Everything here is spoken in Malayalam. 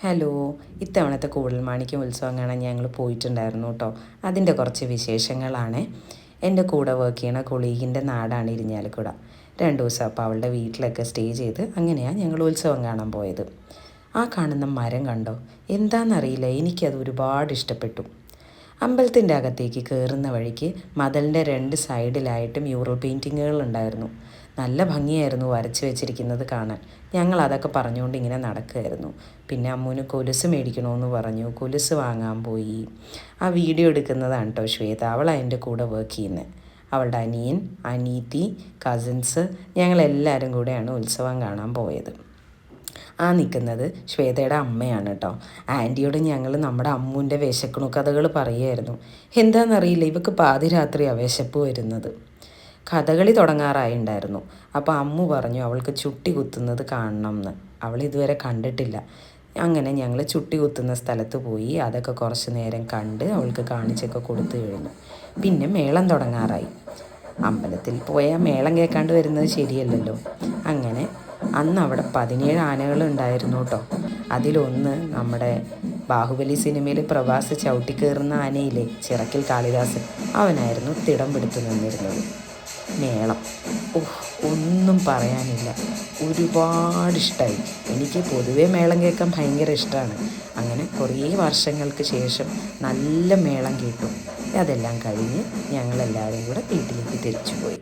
ഹലോ ഇത്തവണത്തെ കൂടൽമാണിക്യം ഉത്സവം കാണാൻ ഞങ്ങൾ പോയിട്ടുണ്ടായിരുന്നു കേട്ടോ. അതിന്റെ കുറച്ച് വിശേഷങ്ങളാണ്. എന്റെ കൂടെ വർക്ക് ചെയ്യണ കൊളീഗിന്റെ നാടാണ് ഇരിഞ്ഞാലക്കുട. രണ്ട് ദിവസം അപ്പോൾ അവളുടെ വീട്ടിലൊക്കെ സ്റ്റേ ചെയ്ത് അങ്ങനെയാണ് ഞങ്ങൾ ഉത്സവം കാണാൻ പോയത്. ആ കാണുന്ന മരം കണ്ടോ? എന്താണെന്നറിയില്ല എനിക്കത് ഒരുപാട് ഇഷ്ടപ്പെട്ടു. അമ്പലത്തിന്റെ അകത്തേക്ക് കയറുന്ന വഴിക്ക് മതലിന്റെ രണ്ട് സൈഡിലായിട്ട് മ്യൂറൽ പെയിന്റിങ്ങുകൾ ഉണ്ടായിരുന്നു. നല്ല ഭംഗിയായിരുന്നു വരച്ച് വെച്ചിരിക്കുന്നത് കാണാൻ. ഞങ്ങൾ അതൊക്കെ പറഞ്ഞുകൊണ്ട് ഇങ്ങനെ നടക്കുമായിരുന്നു പിന്നെ അമ്മൂന് കൊലുസ് മേടിക്കണമെന്ന് പറഞ്ഞു. കൊലുസ് വാങ്ങാൻ പോയി. ആ വീഡിയോ എടുക്കുന്നതാണ് കേട്ടോ ശ്വേത. അവൾ അതിന്റെ കൂടെ വർക്ക് ചെയ്യുന്നത് അവളുടെ അനിയൻ അനീതി കസിൻസ് ഞങ്ങളെല്ലാവരും കൂടെയാണ് ഉത്സവം കാണാൻ പോയത്. ആ നിൽക്കുന്നത് ശ്വേതയുടെ അമ്മയാണ് കേട്ടോ. ആന്റിയോട് ഞങ്ങൾ നമ്മുടെ അമ്മൂന്റെ വിശക്കണു കഥകൾ പറയുമായിരുന്നു എന്താണെന്നറിയില്ല ഇവക്ക് പാതിരാത്രിയാണ് വിശപ്പ് വരുന്നത്. കഥകളി തുടങ്ങാറായിണ്ടായിരുന്നു. അപ്പോൾ അമ്മു പറഞ്ഞു അവൾക്ക് ചുട്ടി കുത്തുന്നത് കാണണം എന്ന് അവൾ ഇതുവരെ കണ്ടിട്ടില്ല. അങ്ങനെ ഞങ്ങൾ ചുട്ടി കുത്തുന്ന സ്ഥലത്ത് പോയി അതൊക്കെ കുറച്ച് നേരം കണ്ട് അവൾക്ക് കാണിച്ചൊക്കെ കൊടുത്തു കഴിഞ്ഞു. പിന്നെ മേളം തുടങ്ങാറായി. അമ്പലത്തിൽ പോയാൽ മേളം കേൾക്കാണ്ട് വരുന്നത് ശരിയല്ലല്ലോ. അങ്ങനെ അന്ന് അവിടെ പതിനേഴ് ആനകൾ ഉണ്ടായിരുന്നു കേട്ടോ അതിലൊന്ന് നമ്മുടെ ബാഹുബലി സിനിമയിൽ പ്രവാസി ചവിട്ടിക്കേറുന്ന ആനയിലെ ചിറക്കിൽ കാളിദാസൻ അവനായിരുന്നു തിടം പിടിച്ചു നിന്നിരുന്നത്. മേളം. ഓഹ് ഒന്നും പറയാനില്ല. ഒരുപാട് ഇഷ്ടമായി എനിക്ക് പൊതുവേ മേളം കേൾക്കാൻ ഭയങ്കര ഇഷ്ടമാണ് അങ്ങനെ കുറേ വർഷങ്ങൾക്ക് ശേഷം നല്ല മേളം കേട്ടു. അതെല്ലാം കഴിഞ്ഞ് ഞങ്ങളെല്ലാവരും കൂടെ വീട്ടിലേക്ക് തിരിച്ചു പോയി.